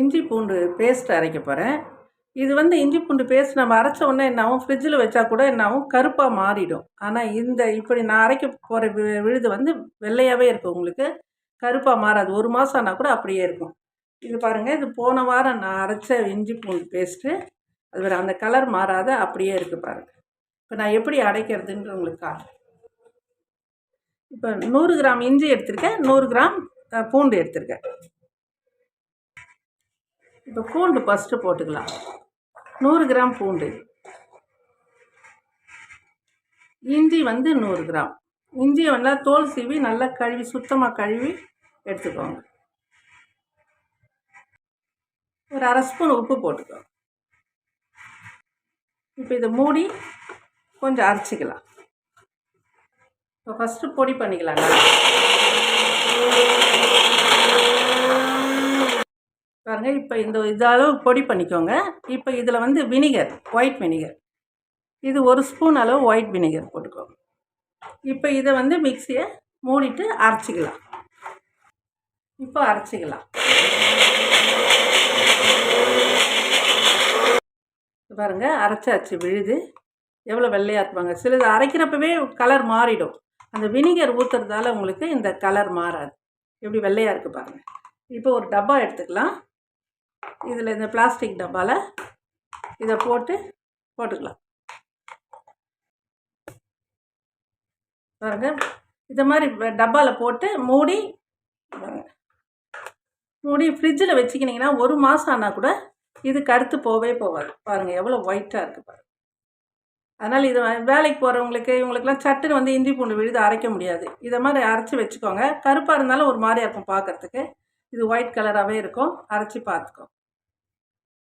இஞ்சி பூண்டு பேஸ்ட் அரைக்க போகிறேன் இது வந்து இஞ்சி பூண்டு பேஸ்ட் நம்ம அரைச்ச உடனே என்னாகும் ஃப்ரிட்ஜில் வச்சா கூட என்னாகும் கருப்பாக மாறிடும். ஆனால் இந்த இப்படி நான் அரைக்க போகிற விழுது வந்து வெள்ளையாகவே இருக்கும் உங்களுக்கு. கருப்பாக மாறாது. ஒரு மாதம் ஆனால் கூட அப்படியே இருக்கும். இது பாருங்கள் இது போன வாரம் நான் அரைச்ச இஞ்சி பூண்டு பேஸ்ட்டு அது வேறு அந்த கலர் மாறாத அப்படியே இருக்குது பாருங்கள் இப்போ நான் எப்படி அடைக்கிறதுன்ற உங்களுக்கு காட்டுறேன். இப்போ நூறு கிராம் இஞ்சி எடுத்திருக்கேன். நூறு கிராம் பூண்டு எடுத்திருக்கேன். இப்போ பூண்டு ஃபஸ்ட்டு போட்டுக்கலாம். நூறு கிராம் பூண்டு. இஞ்சி வந்து நூறு கிராம். இஞ்சியை நல்லா தோல் சீவி நல்லா கழுவி சுத்தமாக கழுவி எடுத்துக்கோங்க. ஒரு அரை ஸ்பூன் உப்பு போட்டுக்கோங்க. இப்போ இதை மூடி கொஞ்சம் அரைச்சிக்கலாம். இப்போ ஃபஸ்ட்டு பொடி பண்ணிக்கலாங்க பாருங்க இப்போ இந்த இது அளவு பொடி பண்ணிக்கோங்க. இப்போ இதில் வந்து வினிகர் ஒயிட் வினிகர் இது ஒரு ஸ்பூன் அளவு ஒயிட் வினிகர் போட்டுக்கோங்க. இப்போ இதை வந்து மிக்சியை மூடிட்டு அரைச்சிக்கலாம். இப்போ அரைச்சிக்கலாம். பாருங்கள் பாருங்க அரைச்சாச்சு விழுது. எவ்வளோ வெள்ளையாக இருப்பாங்க சிலது அரைக்கிறப்பவே கலர் மாறிடும். அந்த வினிகர் ஊற்றுறதால உங்களுக்கு இந்த கலர் மாறாது. எப்படி வெள்ளையாக இருக்குது பாருங்கள் இப்போ ஒரு டப்பா எடுத்துக்கலாம். இதில் இந்த பிளாஸ்டிக் டப்பாவில் இதை போட்டு போட்டுக்கலாம். பாருங்க. இந்த மாதிரி டப்பாவில் போட்டு மூடி மூடி ஃப்ரிட்ஜில் வச்சுக்கினீங்கன்னா ஒரு மாதம் ஆனால் கூட இது கருத்து போவே போகாது. பாருங்கள் எவ்வளோ ஒயிட்டாக இருக்குது பாருங்கள் அதனால் இது வேலைக்கு போகிறவங்களுக்கு இவங்களுக்குலாம் சட்டுன்னு வந்து இஞ்சி பூண்டு விழுது அரைக்க முடியாது. இதை மாதிரி அரைச்சி வச்சுக்கோங்க. கருப்பாக இருந்தாலும் ஒரு மாதிரியாக இருக்கும் பார்க்கறதுக்கு இது ஒயிட் கலராகவே இருக்கும். அரைச்சி பார்த்துக்கோ.